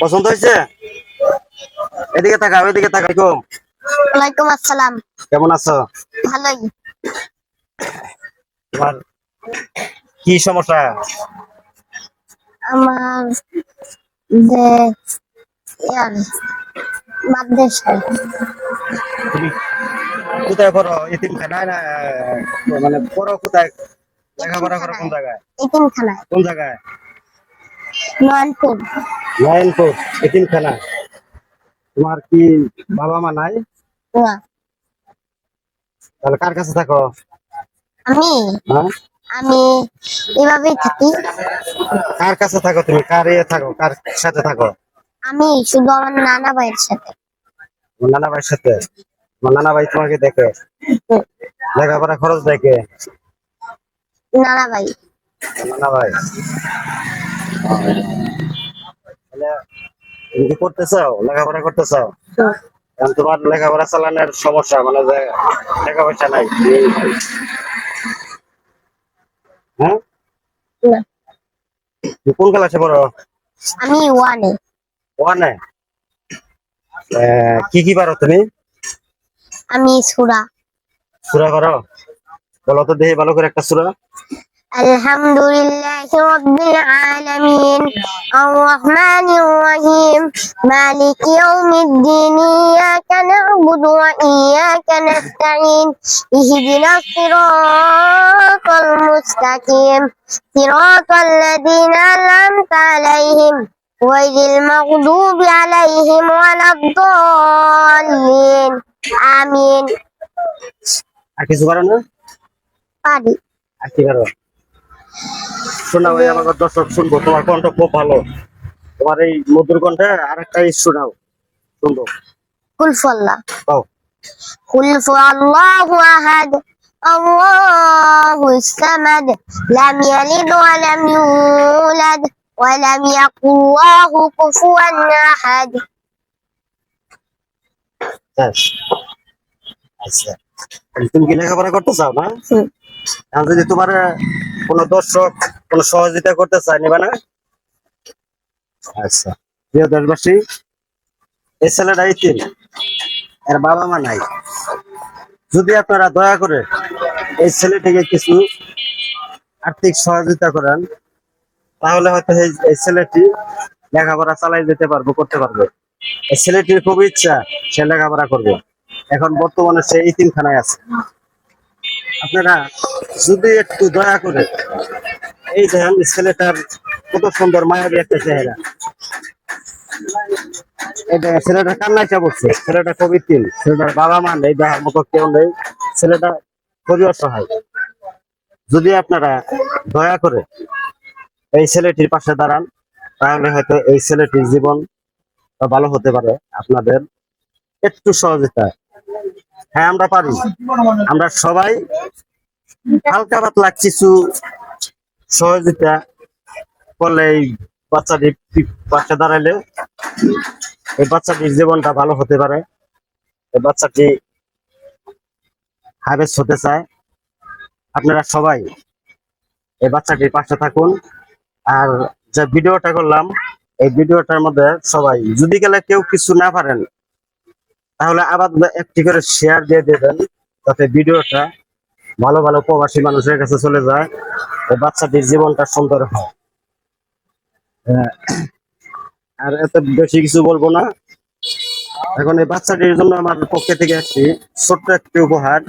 পছন্দ হয়েছে? এদিকে তাকাও এদিকে তাকাও ওয়ালাইকুম আসসালাম। কেমন আছো? ভালোই। তোমার কি সমস্যা? আমার যে ইয়ার মাদ্রাসায় তুমি কোথায় পড়ো? এতিমখানায় না মানে পড়ো কোথায়? লেখাপড়া করো কোন জায়গায়? এতিমখানায়। কোন জায়গায়? নয়নপুর। নারায়ণপুর এতিমখানা। তোমার কি বাবা মা নাই? না। তাহলে কার কাছে থাকো? আমি? হ্যাঁ? আমি এভাবেই থাকি। কার কাছে থাকো তুমি? কার ইয়ে থাকো? কার সাথে থাকো? আমি শুধু আমার নানা ভাইয়ের সাথে। নানা ভাইয়ের সাথে? তোমার নানা ভাই তোমাকে দেখে? লেখাপড়া খরচ দেখে? নানা ভাই। নানা ভাই? তুমি কি করতে চাও লেখাপড়া করতে চাও হুম। তোমার লেখাপড়া চালানোর সমস্যা মানে যে টাকা পয়সা নাই। হ্যাঁ? কোন ক্লাসে পড়ো? আমি ওয়ানে ওয়ানে কি কি পারো তুমি? আমি সুরা। সুরা করো বলো তো দেখি ভালো করে একটা সুরা। الحمد لله رب العالمين الرحمن الرحيم مالك يوم الدين إياك نعبد وإياك نستعين اهدنا الصراط المستقيم صراط الذين أنعمت عليهم غير المغضوب عليهم ولا الضالين آمين আর কিছু পারো না পারি আর কি পারো শোনাও ওই আমার দর্শক শুনবো তোমার কণ্ঠ খুব ভালো তোমার এই মধুর কণ্ঠে আর একটা শোনাও শুনবো قل فالله পাও قل هو الله أحد الله الصمد لم يلد ولم يولد ولم يكن له كفوا أحد ব্যাস। আচ্ছা তাহলে তুমি কি লেখাপড়া করতে চাও না হুম। এখন যদি তোমার কোনো দর্শক কোনো সহযোগিতা করতে চায় নিবা না? আচ্ছা। প্রিয় দেশবাসী, এই ছেলেটা ইতিম এর বাবা মা নাই। যদি আপনারা দয়া করে এই ছেলেটিকে কিছু আর্থিক সহযোগিতা করেন, তাহলে হয়তো এই ছেলেটি লেখাপড়া চালাই যেতে পারব, করতে পারবে। এই ছেলেটির খুব ইচ্ছা সে লেখাপড়া করবে। এখন বর্তমানে সে ইতিমখানায় আছে। আপনারা যদি একটু দয়া করে এই দেখেন ছেলেটার কত সুন্দর মায়াবী একটা চেহারা। এটা ছেলেটা কান্নায় চাপছে ছেলেটা খুব ইতিম ছেলেটার বাবা মা নেই দেখার মতো কেউ নেই, ছেলেটা খুবই অসহায়। যদি আপনারা দয়া করে এই ছেলেটির পাশে দাঁড়ান, তাহলে হয়তো এই ছেলেটির জীবন ভালো হতে পারে আপনাদের একটু সহযোগিতা হ্যাঁ আমরা পারি। আমরা সবাই হালকা পাতলা কিছু সহযোগিতা করলে এই বাচ্চাটি পি- পাশে দাঁড়াইলে এই বাচ্চাটির জীবনটা ভালো হতে পারে। এই বাচ্চাটি হাবেস হতে চায়। আপনারা সবাই এই বাচ্চাটির পাশে থাকুন। আর যে ভিডিওটা করলাম, এই ভিডিওটার মধ্যে সবাই, যদি গেলে কেউ কিছু না পারেন তাহলে আবার একটি করে শেয়ার দিয়ে দেবেন যাতে ভিডিওটা ভালো ভালো প্রবাসী মানুষের কাছে চলে যায় ও বাচ্চাটির জীবনটা সুন্দর হয়। আহ, আর এত বেশি কিছু বলব না। এখন এই বাচ্চাটির জন্য আমার পক্ষে থেকে একটি ছোট্ট একটি উপহার।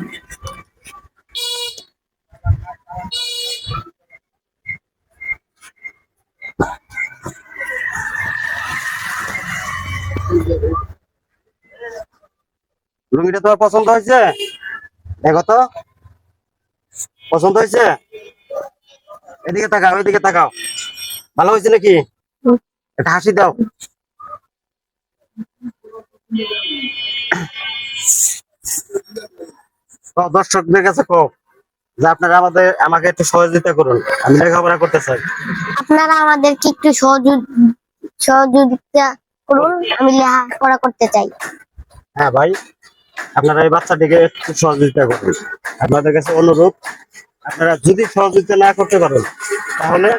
লুঙ্গিটা তোমার পছন্দ হয়েছে? দেখো তো পছন্দ হয়েছে? এদিকে তাকাও এদিকে তাকাও। ভালো হয়েছে নাকি। একটা হাসি দাও। দর্শকদের কাছে কো যে আপনারা আমাদের আমাকে একটু সহযোগিতা করুন। আমি লেখাপড়া করতে চাই। আপনারা আমাদেরকে একটু সহযোগ সহযোগিতা করুন আমি লেখাপড়া করতে চাই। হ্যাঁ ভাই। আপনারা এই বাচ্চাটিকে একটু সহযোগিতা করুন আপনাদের কাছে অনুরোধ, আপনারা যদি সহযোগিতা না করতে পারেন, তাহলে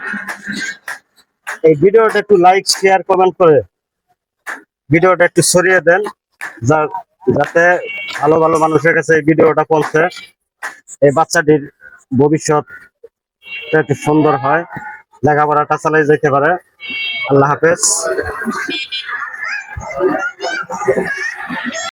এই ভিডিওটা একটু লাইক, শেয়ার, কমেন্ট করে ভিডিওটা একটু সরিয়ে দেন, যা- যাতে ভালো ভালো মানুষের কাছে এই ভিডিওটা পৌঁছে, এই বাচ্চাটির ভবিষ্যৎ একটু সুন্দর হয় লেখাপড়াটা চালিয়ে যেতে পারে। আল্লাহ হাফেজ।